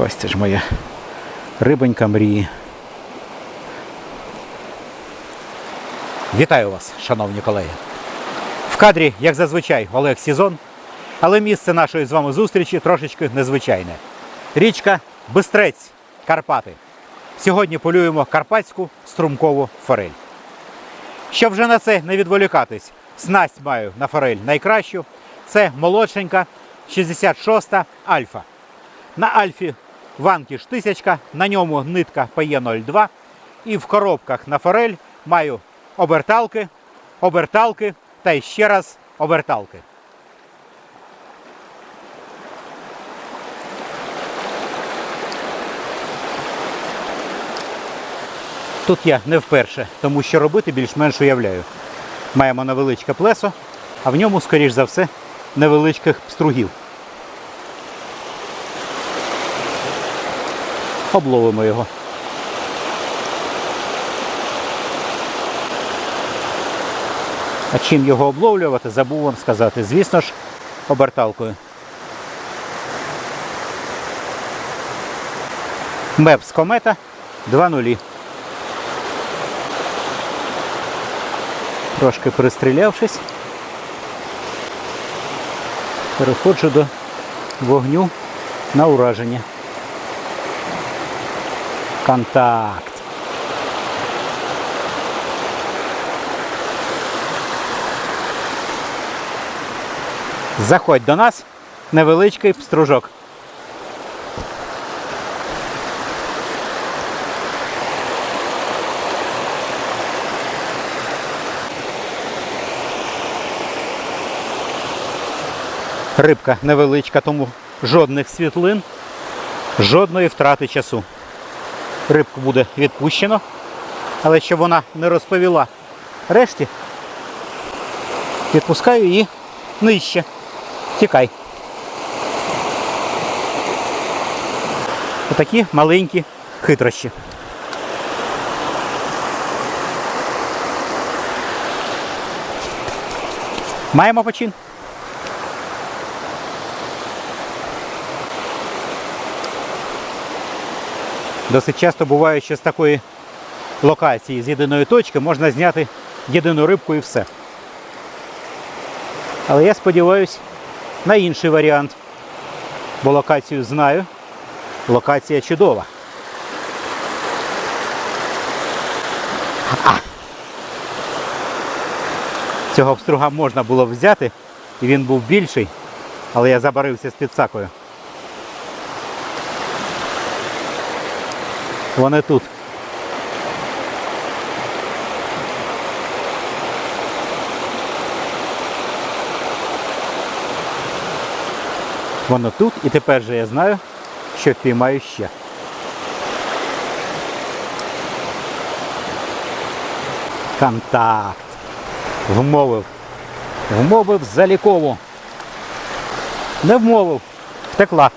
Ось це ж моя рибонька мрії. Вітаю вас, шановні колеги. В кадрі, як зазвичай, Олег Сізон, але місце нашої з вами зустрічі трошечки незвичайне. Річка Бистрець, Карпати. Сьогодні полюємо карпатську струмкову форель. Щоб вже на це не відволікатись, снасть маю на форель найкращу. Це молодшенька 66-та альфа. На альфі ванкіш 1000, на ньому нитка PE02. І в коробках на форель маю оберталки, оберталки та ще раз оберталки. Тут я не вперше, тому що робити більш-менш уявляю. Маємо невеличке плесо, а в ньому, скоріш за все, невеличких стругів. Обловимо його. А чим його обловлювати, забув вам сказати. Звісно ж, оберталкою. Мепс комета 2.0. Трошки пристрілявшись, переходжу до вогню на ураження. Контакт. Заходь до нас невеличкий стружок. Рибка невеличка, тому жодних світлин, жодної втрати часу. Рибку буде відпущено, але щоб вона не розповіла решті, відпускаю її нижче. Тікай. Отакі маленькі хитрощі. Маємо почин. Досить часто буває, що з такої локації, з єдиної точки можна зняти єдину рибку і все. Але я сподіваюся на інший варіант. Бо локацію знаю. Локація чудова. А! Цього обструга можна було взяти, і він був більший, але я забарився з підсакою. Вони тут. Воно тут і тепер же я знаю, що впіймаю ще. Контакт. Вмовив. Вмовив залікову. Не вмовив. Втекла.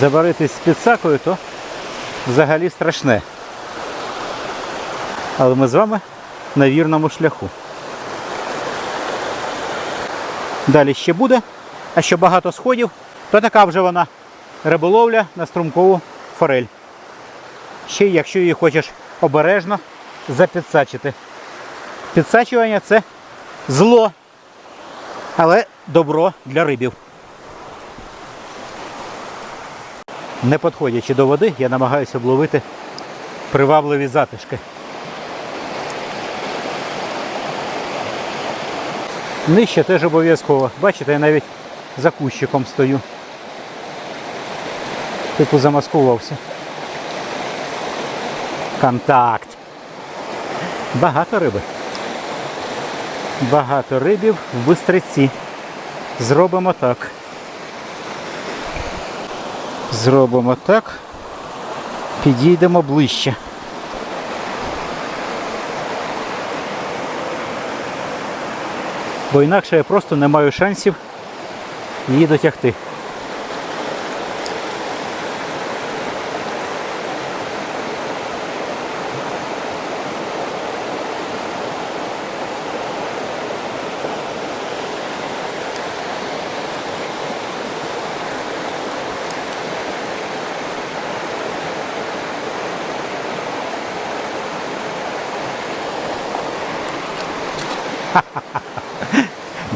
Заваритись з підсакою, то взагалі страшне. Але ми з вами на вірному шляху. Далі ще буде. А що багато сходів, то така вже вона риболовля на струмкову форель. Ще якщо її хочеш обережно запідсачити. Підсачування це зло, але добро для рибів. Не підходячи до води, я намагаюся обловити привабливі затишки. Нижче теж обов'язково. Бачите, я навіть за кущиком стою. Типу замаскувався. Контакт. Багато риби. Багато рибів в бистриці. Зробимо так. Зробимо так. Підійдемо ближче. Бо інакше я просто не маю шансів її дотягти.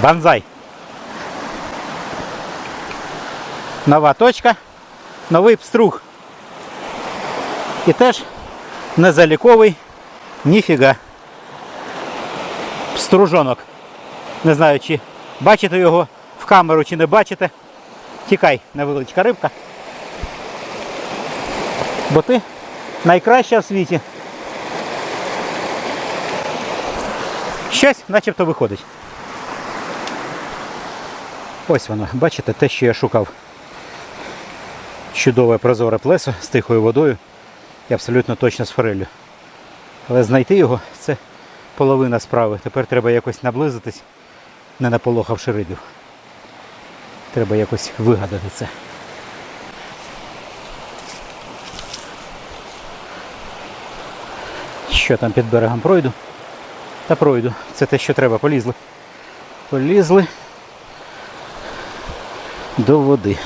Банзай. Нова точка, новий пструг. І теж не заліковий, ніфіга. Пстружонок. Не знаю, чи бачите його в камеру, чи не бачите. Тікай, невеличка рибка. Бо ти найкраща в світі. Щось начебто виходить. Ось воно, бачите, те, що я шукав. Чудове прозоре плесо з тихою водою і абсолютно точно з фореллю. Але знайти його це половина справи. Тепер треба якось наблизитись, не наполохавши рибів. Треба якось вигадати це. Що там під берегом пройду? Та пройду. Це те, що треба. Полізли. Полізли до води.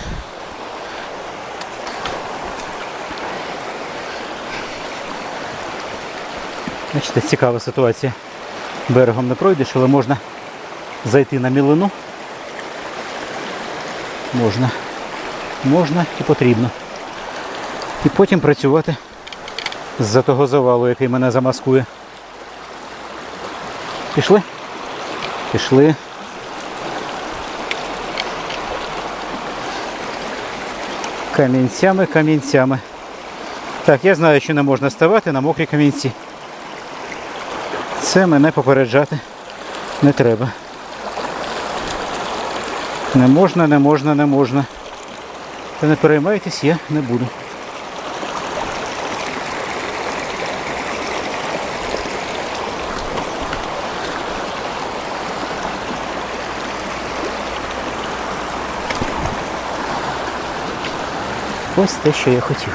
Бачите, цікава ситуація. Берегом не пройдеш, але можна зайти на мілину. Можна. Можна і потрібно. І потім працювати з-за того завалу, який мене замаскує. Пішли? Пішли. Камінцями, камінцями. Так, я знаю, що не можна ставати на мокрі камінці. Це мене попереджати не треба. Не можна, не можна, не можна. Та не переймайтесь, я не буду. Ось те, що я хотів.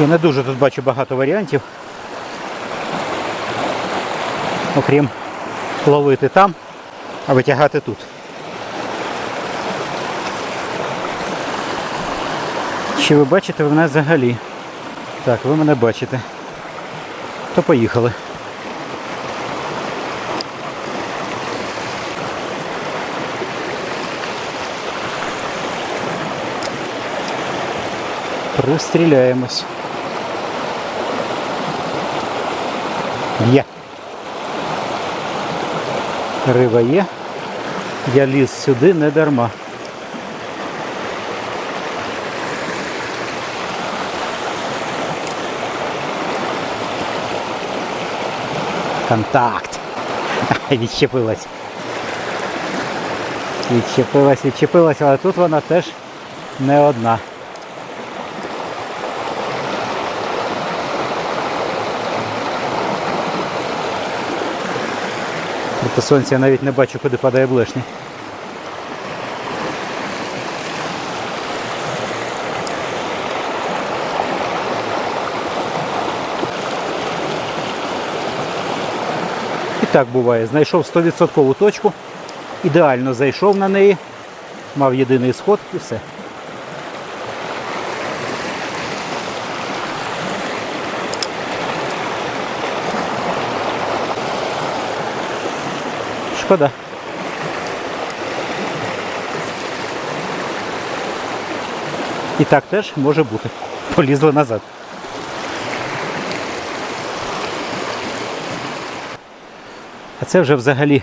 Я не дуже тут бачу багато варіантів. Окрім ловити там, а витягати тут. Чи ви бачите ви мене взагалі? Так, ви мене бачите. То поїхали. Пристріляємось. Є. Риба є. Я ліз сюди не дарма. Контакт. Відчепилась. Відчепилась, відчепилась, але тут вона теж не одна. Проти сонця я навіть не бачу, куди падає блешня. І так буває. Знайшов 100% точку, ідеально зайшов на неї, мав єдиний сход і все. Шкода. І так теж може бути. Полізли назад. А це вже взагалі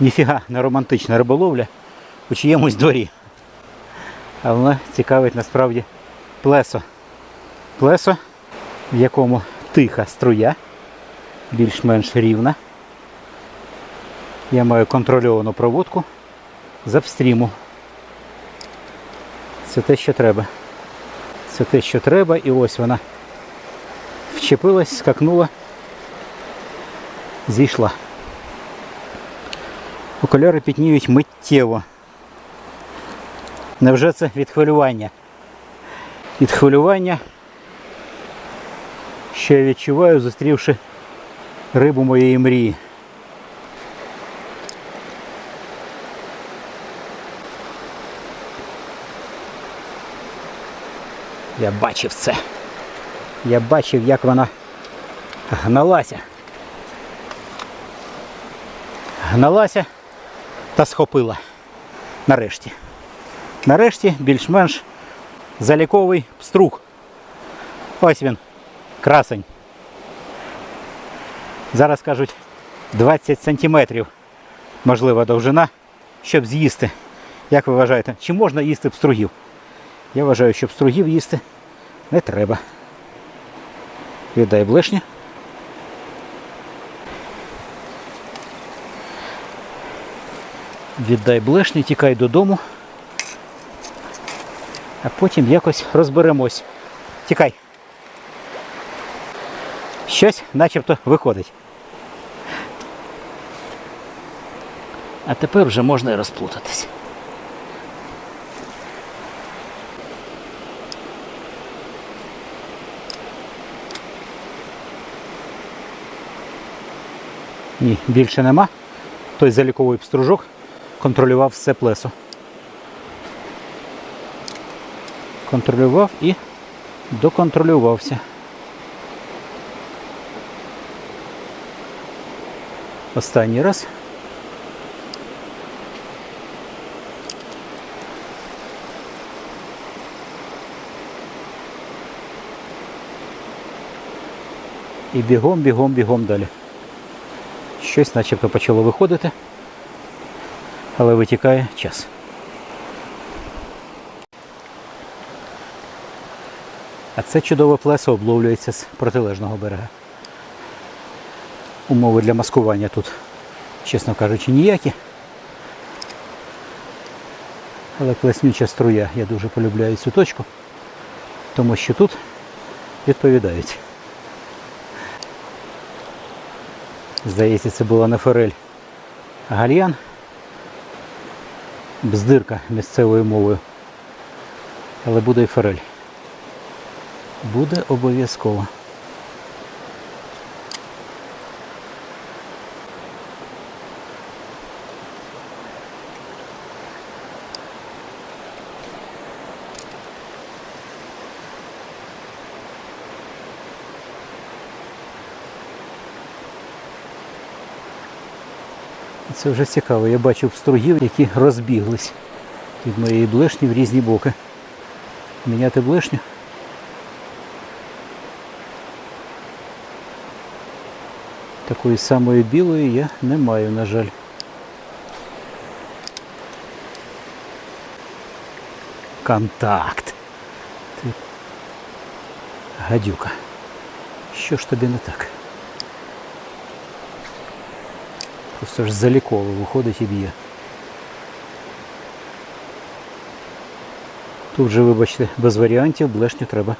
ніфіга не романтична риболовля у чиємусь дворі. А вона цікавить насправді плесо. Плесо, в якому тиха струя, більш-менш рівна. Я маю контрольовану проводку з апстріму. Це те, що треба. Це те, що треба, і ось вона вчепилась, скакнула, зійшла. Окуляри пітніють миттєво. Невже це від хвилювання? Від хвилювання, що я відчуваю, зустрівши рибу моєї мрії. Я бачив це. Я бачив, як вона Гналася. Гналася та схопила. Нарешті. Нарешті більш-менш заліковий пструг. Ось він. Красень. Зараз кажуть 20 сантиметрів можлива довжина, щоб з'їсти. Як ви вважаєте, чи можна їсти пстругів? Я вважаю, що пстругів їсти не треба. Віддай блешню. Віддай блешню, тікай додому. А потім якось розберемось. Тікай. Щось начебто виходить. А тепер вже можна і розплутатись. Ні, більше нема. Той заліковий пстружок контролював все плесо. Контролював і доконтролювався. Останній раз. І бігом, бігом, бігом далі. Щось начебто почало виходити, але витікає час. А це чудове плесо обловлюється з протилежного берега. Умови для маскування тут, чесно кажучи, ніякі. Але плеснюча струя, я дуже полюбляю цю точку, тому що тут відповідають. Здається, це була не форель, а гальян. Бздирка місцевою мовою. Але буде і форель. Буде обов'язково. Це вже цікаво. Я бачив стругів, які розбіглись від моєї блешні в різні боки. Міняти блешню. Такої самої білої я не маю, на жаль. Контакт. Ти гадюка. Що ж тобі не так? Просто ж заліково виходить і б'є. Тут же, вибачте, без варіантів блешню треба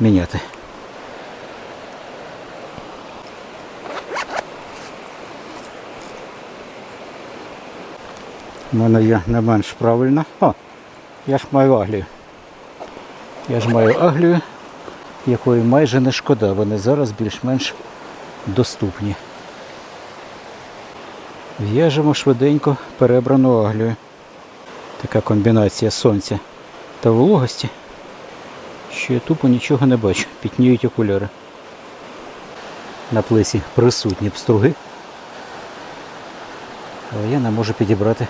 міняти. У мене є не менш правильно. О, я ж маю аглію. Я ж маю аглію, якої майже не шкода, вони зараз більш-менш доступні. В'яжемо швиденько перебрану аглію. Така комбінація сонця та вологості, що я тупо нічого не бачу, пітніють окуляри. На плесі присутні пструги, але я не можу підібрати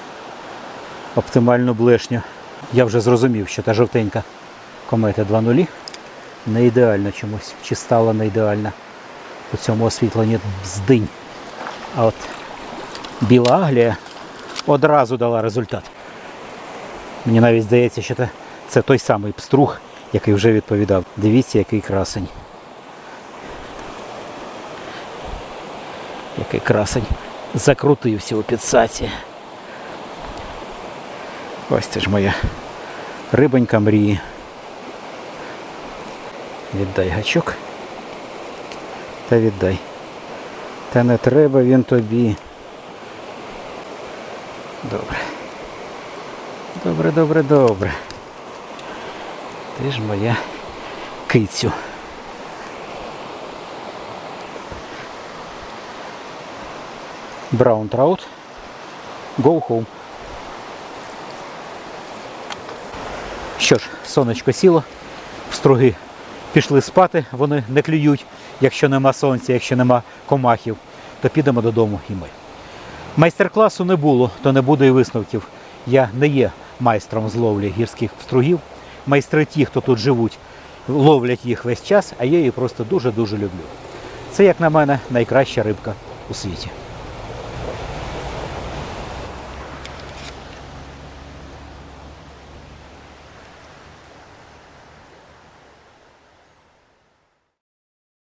оптимальну блешню. Я вже зрозумів, що та жовтенька комета 2.0 не ідеальна чомусь, чи стала не ідеальна. У цьому освітленні бздинь. А от біла аглія одразу дала результат. Мені навіть здається, що це, той самий пструг, який вже відповідав. Дивіться, який красень. Який красень закрутився у підсаці. Ось це ж моя рибонька мрії. Віддай гачок. Та віддай. Та не треба він тобі. Добре. Добре, добре, добре. Ти ж моя кицю. Браун траут. Go home. Що ж, сонечко сіло, струги пішли спати, вони не клюють. якщо нема сонця, якщо нема комахів, то підемо додому і ми. Майстер-класу не було, то не буде і висновків. Я не є майстром з ловлі гірських стругів. Майстри ті, хто тут живуть, ловлять їх весь час, а я її просто дуже-дуже люблю. Це, як на мене, найкраща рибка у світі.